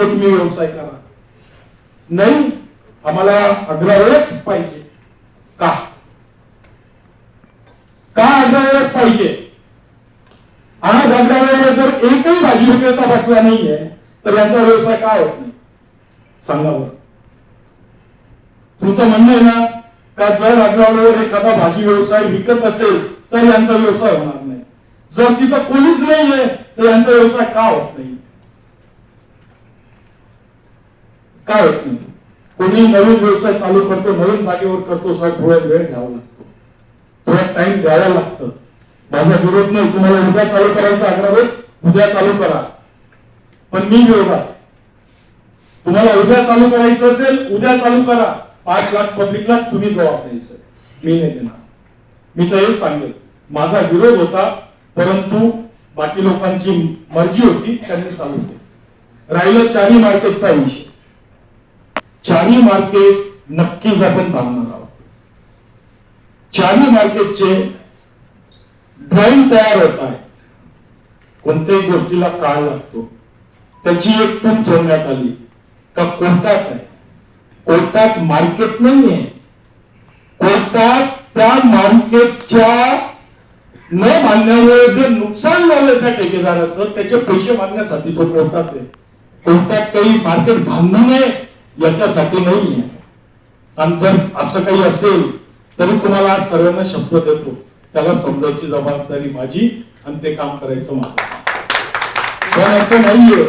तिथं तुम्ही व्यवसाय करा. नाही आम्हाला अग्रावरच पाहिजे. का? का अग्रावरच पाहिजे? आज अग्रावरला जर एकही भाजी विक्रेता बसला नाहीये तर यांचा व्यवसाय काय होत नाही? सांगा बरं. तुमचं म्हणणं आहे ना का जर अग्रावळीवर एखादा भाजी व्यवसाय विकत असेल तर यांचा व्यवसाय होणार नाही. जर तिथं कोणीच नाहीये तर यांचा व्यवसाय का होत नाही? काय होत नाही. कोणी नवीन व्यवसाय चालू करतो नवीन जागेवर करतो साहेब थोडा वेळ घ्यावा लागतो. थोडा टाइम द्यावा लागतं. माझा विरोध नाही. तुम्हाला उद्या चालू करायचं आग्रह उद्या चालू करा. पण मी विरोधात. तुम्हाला उद्या चालू करायचं असेल उद्या चालू करा. पाच लाख पब्लिकला तुम्ही जबाबदारी सर मी नाही देणार. मी तर हेच सांगेल. माझा विरोध होता परंतु बाकी लोकांची मर्जी होती त्यांनी चालू केली. राहिलं चारी मार्केटचा विषय. चारी मार्केट नक्कीच आपण थांबणार आहोत. चारी मार्केटचे ड्रॉइंग तयार होत आहेत. कोणत्याही गोष्टीला काळ लागतो. त्याची एक टूप सोडण्यात आली का कोर्टात आहे. कोर्टात मार्केट नाहीये. कोर्टात त्या मार्केटच्या न मानण्यामुळे जे नुकसान झालं त्या ठेकेदाराचं त्याचे पैसे मागण्यासाठी तो कोर्टात आहे. कोर्टात काही मार्केट बांधू नये. याच्यासाठी नाहीये. आणि जर असं काही असेल तरी तुम्हाला आज सर्वांना शब्द देतो. त्याला समजायची जबाबदारी माझी आणि ते काम करायचं माझं. पण असं नाहीये.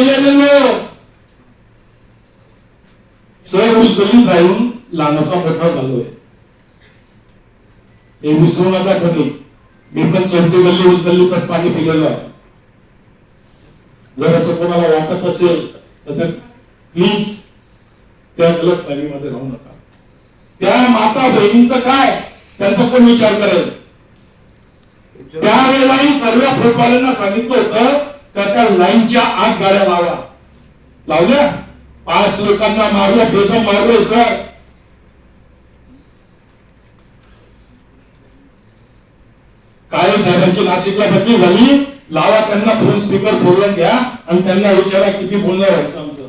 बड़े बड़े केले ले लो सर ऊस गल्लीत राहून लहानाचा मोठा झालोय हे विसरू नका कधी मी पण चौथी गल्ली ऊस गल्लीचं पाणी पिलेलं आहे जर असं कोणाला वाटत असेल तर प्लीज त्या गलत फॅमिलीमध्ये राहू नका त्या माता बहिणींचं काय त्यांचा कोण विचार करेल त्यावेळेलाही सर्व फुटबॉलांना सांगितलं होतं का त्या लाईनच्या आत गाड्या लावा. लावल्या? पाच लोकांना मारलं बेदम मारलं सर. काय साहेबांची नाशिकला बदली झाली. लावा त्यांना फोन स्पीकर फोडून घ्या आणि त्यांना विचारा किती बोलणं व्हायचं आमचं.